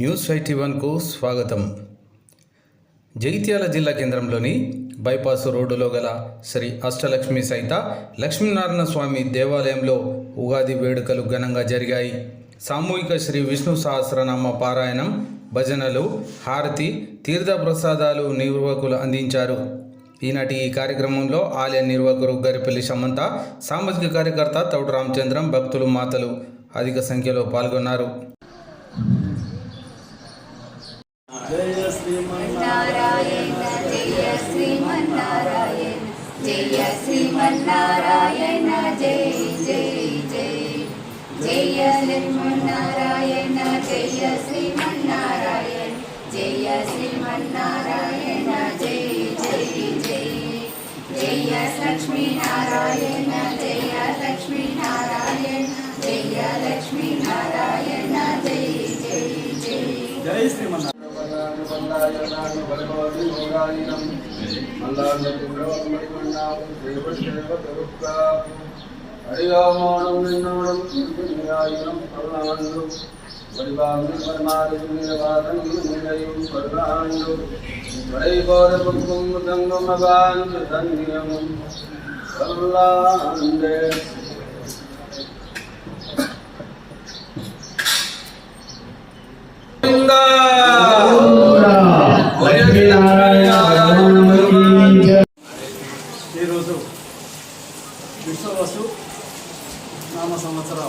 News ఫైవ్టీ వన్కు స్వాగతం. జగిత్యాల జిల్లా కేంద్రంలోని బైపాస్ రోడ్డులో గల శ్రీ అష్టలక్ష్మి సహిత లక్ష్మీనారాయణ స్వామి దేవాలయంలో ఉగాది వేడుకలు ఘనంగా జరిగాయి. సామూహిక శ్రీ విష్ణు సహస్రనామ పారాయణం భజనలు హారతి తీర్థప్రసాదాలు నిర్వాహకులు అందించారు. ఈనాటి ఈ కార్యక్రమంలో ఆలయ నిర్వాహకులు గరిపల్లి సమంత సామాజిక కార్యకర్త తౌడు రామచంద్రం భక్తులు మాతలు అధిక సంఖ్యలో పాల్గొన్నారు. జయ శ్రీమన్నారాయణ. జయ శ్రీమన్నారాయణ జయ శ్రీమన్నారాయణ జయ జయ జయ జయ శ్రీమన్నారాయణ జయ శ్రీమన్నారాయణ జయ శ్రీమన్నారాయణ జయ జయ జయ జయ లక్ష్మీనారాయణ జయ లక్ష్మీనారాయణ జయ లక్ష్మీనారాయణ జయ జయ జయ జయ శ్రీమన్నారాయణ அறியாமோடும் நின்னோடும் ஆயிரம் கருணாண்டும் வடிவாமல் பரமாரியும் நிலவாதங்களும் நிலையும் கருணாண்டும் வரைபோத புக்கும் தங்கும் அபான் தன்னியமும் கருளாண்டே సంవత్సర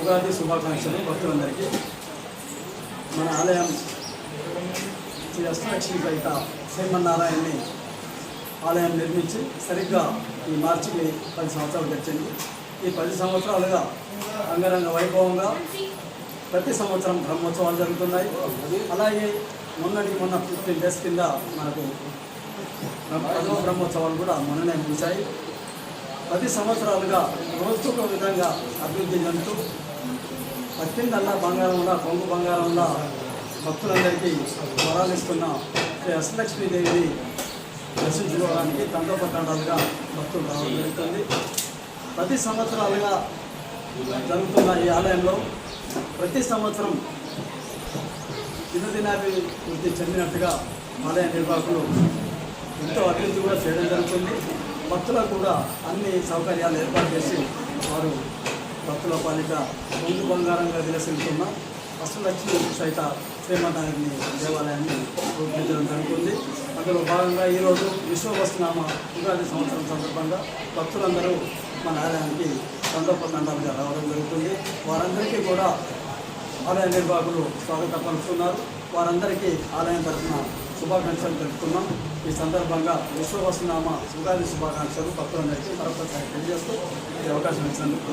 ఉగాది శుభాకాంక్షలు భక్తులందరికీ. మన ఆలయం శ్రీ అష్టలక్ష్మి బయట శ్రీమన్నారాయణని ఆలయం నిర్మించి సరిగ్గా ఈ మార్చికి పది సంవత్సరాలు గడిచింది. ఈ పది సంవత్సరాలుగా అంగరంగ వైభవంగా ప్రతి సంవత్సరం బ్రహ్మోత్సవాలు జరుగుతున్నాయి. అలాగే మొన్నటికి మొన్న ఫిఫ్టీన్ డేస్ కింద మనకు పదవ బ్రహ్మోత్సవాలు కూడా మొన్ననే ముగిశాయి. పది సంవత్సరాలుగా రోజుకొక విధంగా అభివృద్ధి చెందుతూ పట్టిందల్లా బంగారంలా కొంగు బంగారంలా భక్తులందరికీ వరాలిస్తున్న శ్రీ అష్టలక్ష్మీదేవిని దర్శించుకోవడానికి తండోపతండాలుగా భక్తులు రావడం జరుగుతుంది. ప్రతి సంవత్సరాలుగా జరుగుతున్న ఈ ఆలయంలో ప్రతి సంవత్సరం దినదినాభివృద్ధి చెందినట్టుగా ఆలయ నిర్వాహకులు ఎంతో అభివృద్ధి కూడా చేయడం జరుగుతుంది. భక్తులకు కూడా అన్ని సౌకర్యాలు ఏర్పాటు చేసి వారు భక్తుల పాలిట ముందు బంగారంగా విలసిల్లుతున్న అష్టలక్ష్మి సైత శ్రీమన్నారాయణ దేవాలయాన్ని రూపొందించడం జరుగుతుంది. అందులో భాగంగా ఈరోజు విశ్వవస్తునామ ఉగాది సంవత్సరం సందర్భంగా భక్తులందరూ మన ఆలయానికి సందర్భంగా రావడం జరుగుతుంది. వారందరికీ కూడా ఆలయ నిర్వాహకులు స్వాగతం పలుకుతున్నారు. వారందరికీ ఆలయం తరఫున శుభాకాంక్షలు తెలుపుతున్నాం. ఈ సందర్భంగా విశ్వవసునామ ఉగాది శుభాకాంక్షలు భక్తులందరికీ మరొకసారి తెలియజేస్తూ ఈ అవకాశం ఇచ్చినందుకు